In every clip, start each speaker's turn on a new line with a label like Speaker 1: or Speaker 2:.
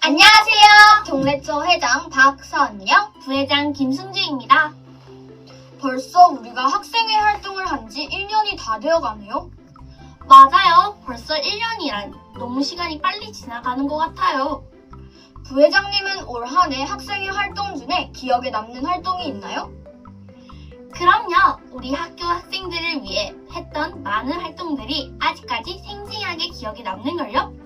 Speaker 1: 안녕하세요. 동래초 회장 박선영, 부회장 김승주입니다. 벌써 우리가 학생회 활동을 한 지 1년이 다 되어 가네요. 맞아요. 벌써 1년이란 너무 시간이 빨리 지나가는 것 같아요. 부회장님은 올 한 해 학생회 활동 중에 기억에 남는 활동이 있나요? 그럼요. 우리 학교 학생들을 위해 했던 많은 활동들이 아직까지 생생하게 기억에 남는걸요?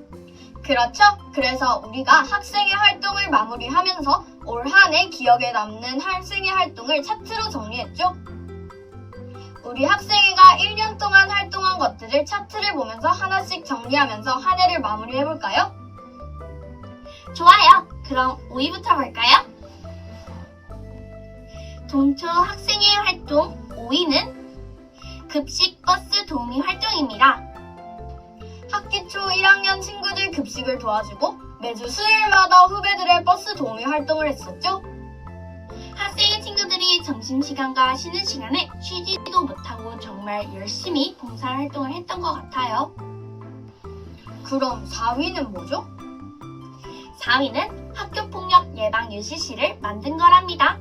Speaker 1: 그렇죠. 그래서 우리가 학생회 활동을 마무리하면서 올 한 해 기억에 남는 학생회 활동을 차트로 정리했죠. 우리 학생회가 1년 동안 활동한 것들을 차트를 보면서 하나씩 정리하면서 한 해를 마무리해볼까요? 좋아요. 그럼 5위부터 볼까요? 동초 학생회 활동 5위는 급식 버스 도우미 활동입니다. 학기 초 1학년 친구들 급식을 도와주고 매주 수요일마다 후배들의 버스 도우미 활동을 했었죠. 학생의 친구들이 점심시간과 쉬는 시간에 쉬지도 못하고 정말 열심히 봉사활동을 했던 것 같아요. 그럼 4위는 뭐죠? 4위는 학교폭력 예방 UCC를 만든 거랍니다.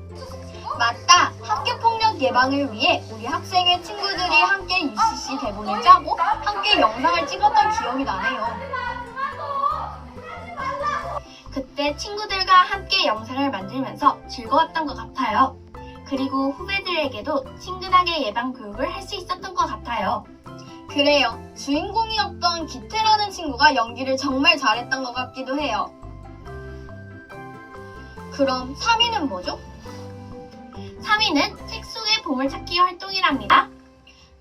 Speaker 1: 맞다! 학교폭력 예방을 위해 우리 학생의 친구들이 함께 UCC 대본을 짜고 함께 영상을 찍었던 기억이 나네요. 그때 친구들과 함께 영상을 만들면서 즐거웠던 것 같아요. 그리고 후배들에게도 친근하게 예방 교육을 할 수 있었던 것 같아요. 그래요. 주인공이었던 기태라는 친구가 연기를 정말 잘했던 것 같기도 해요. 그럼 3위는 뭐죠? 3위는 책 속의 보물찾기 활동이랍니다.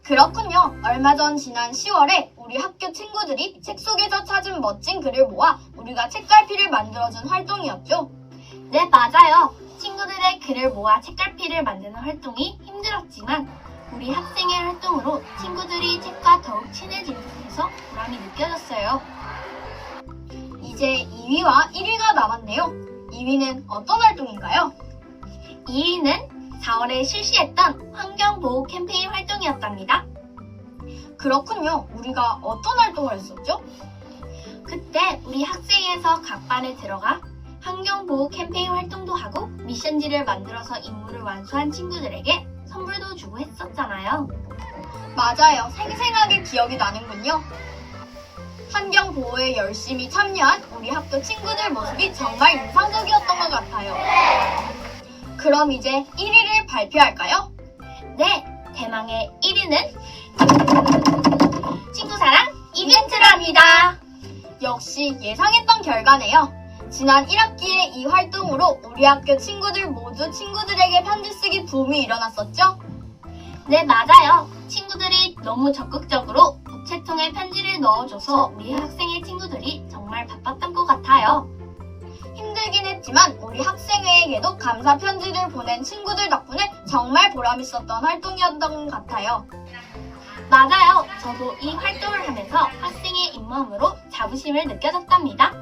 Speaker 1: 그렇군요. 얼마 전 지난 10월에 우리 학교 친구들이 책 속에서 찾은 멋진 글을 모아 우리가 책갈피를 만들어준 활동이었죠. 네, 맞아요. 친구들의 글을 모아 책갈피를 만드는 활동이 힘들었지만 우리 학생의 활동으로 친구들이 책과 더욱 친해진 듯해서 보람이 느껴졌어요. 이제 2위와 1위가 남았네요. 2위는 어떤 활동인가요? 2위는 4월에 실시했던 환경보호 캠페인 활동이었답니다. 그렇군요. 우리가 어떤 활동을 했었죠? 그때 우리 학생에서 각 반에 들어가 환경보호 캠페인 활동도 하고 미션지를 만들어서 임무를 완수한 친구들에게 선물도 주고 했었잖아요. 맞아요. 생생하게 기억이 나는군요. 환경 보호에 열심히 참여한 우리 학교 친구들 모습이 정말 인상적이었던 것 같아요. 그럼 이제 1위를 발표할까요? 네, 대망의 1위는 친구 사랑 이벤트랍니다. 역시 예상했던 결과네요. 지난 1학기에 이 활동으로 우리 학교 친구들 모두 친구들에게 편지 쓰기 붐이 일어났었죠? 네, 맞아요. 친구들이 너무 적극적으로 우체통에 편지를 넣어줘서 우리 학생의 친구들이 정말 바빴던 것 같아요. 힘들긴 했지만 우리 학생회에게도 감사 편지를 보낸 친구들 덕분에 정말 보람 있었던 활동이었던 것 같아요. 맞아요. 저도 이 활동을 하면서 학생의 잇몸으로 자부심을 느껴졌답니다.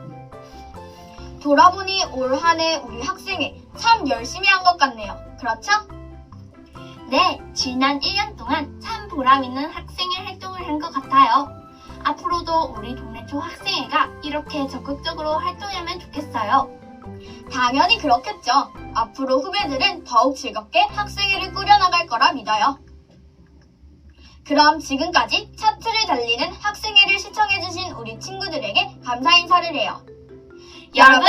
Speaker 1: 돌아보니 올 한 해 우리 학생회 참 열심히 한 것 같네요. 그렇죠? 네, 지난 1년 동안 참 보람 있는 학생회 활동을 한 것 같아요. 앞으로도 우리 동네 초 학생회가 이렇게 적극적으로 활동하면 좋겠어요. 당연히 그렇겠죠. 앞으로 후배들은 더욱 즐겁게 학생회를 꾸려나갈 거라 믿어요. 그럼 지금까지 차트를 달리는 학생회를 시청해주신 우리 친구들에게 감사 인사를 해요. 여러분,